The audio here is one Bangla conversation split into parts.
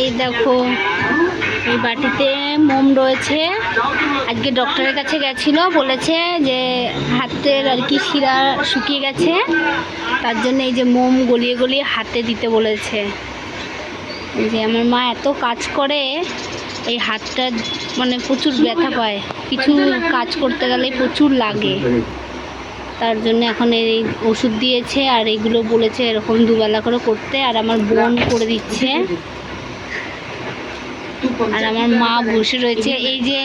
এই দেখো, এই বাটিতে মোম রয়েছে। আজকে ডক্টরের কাছে গেছিল, বলেছে যে হাতের আর কি শিরা শুকিয়ে গেছে। তার জন্য এই যে মোম গলিয়ে গলিয়ে হাতে দিতে বলেছে। যে আমার মা এত কাজ করে, এই হাতটা মানে প্রচুর ব্যথা পায়। কিছু কাজ করতে গেলে প্রচুর লাগে। তার জন্য এখন এই ওষুধ দিয়েছে আর এইগুলো বলেছে এরকম দুবেলা করে করতে। আর আমার বোন করে দিচ্ছে। আর আমার মা বসে রয়েছে। এই যে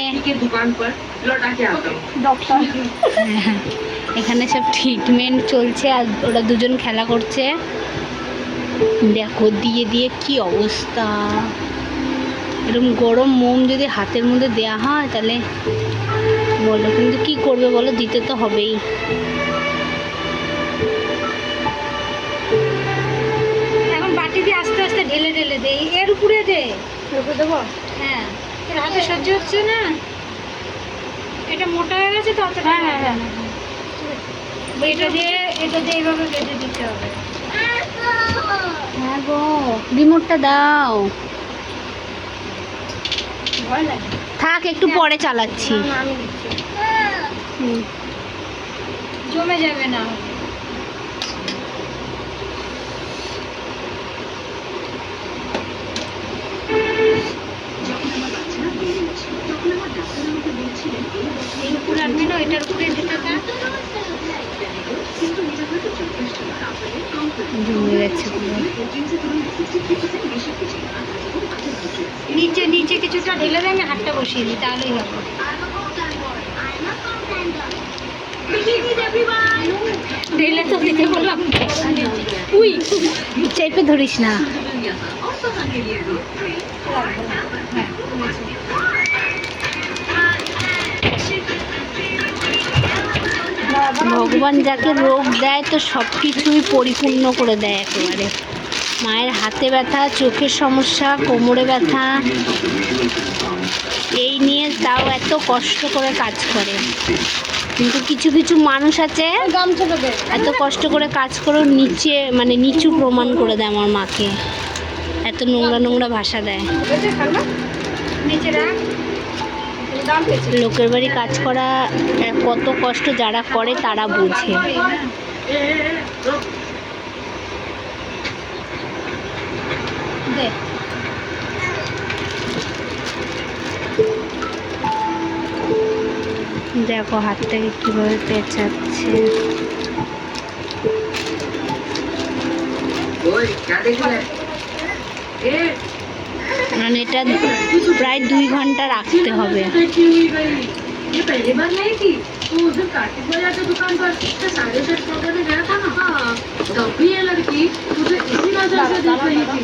এখানে সব ট্রিটমেন্ট চলছে আর ওরা দুজন খেলা করছে। দেখো দিয়ে দিয়ে কি অবস্থা। এরকম গরম মোম যদি হাতের মধ্যে দেয়া হয় তাহলে বলো। কিন্তু কি করবে বলো? দিতে তো হবেই। উপরে দে। রুপে দেবো? হ্যাঁ। তোর হাতে সহ্য হচ্ছে না? এটা মোটা হয়ে গেছে তো অতটা হ্যাঁ, হ্যাঁ, না। এটা দিয়ে এটা দিয়ে এইভাবে বেঁধে দিতে হবে। হ্যাঁ গো রিমোটটা দাও। থাক একটু পরে চালাচ্ছি। জমে যাবে না এই উপরে আনবি না এটার উপরে দিতে থাক জমে যাচ্ছে পুরো নিচে কিছুটা ঢেলে দে আমি হাতটা বসিয়ে দিই, তাহলেই হবে। ঢেলে তো দিতে বললাম। উই, চেপে ধরিস না। ভগবান যাকে রোগ দেয়, তো সব কিছুই পরিপূর্ণ করে দেয় একেবারে। মায়ের হাতে ব্যথা, চোখের সমস্যা, কোমরে ব্যথা, এই নিয়ে তাও এত কষ্ট করে কাজ করে। কিন্তু কিছু কিছু মানুষ আছে, এত কষ্ট করে কাজ করেও নিচে মানে নিচু প্রমাণ করে দেয় আমার মাকে। এত নোংরা নোংরা ভাষা দেয়। লোকের বাড়ি কাজ করা কত কষ্ট যারা করে তারা বোঝে। দেখো হাতটাকে কীভাবে পেঁচাচ্ছে ओए क्या देख रहा है ए মানে এটা প্রায় দুই ঘন্টা রাখতে হবে बैठी हुई गई ये पहली बार नहीं थी तो उस दिन कार्तिक बाजार की दुकान पर तो साढ़े सात सौ में गया था ना हाँ तब भी ये लड़की तुझे इसी नजर से देख रही थी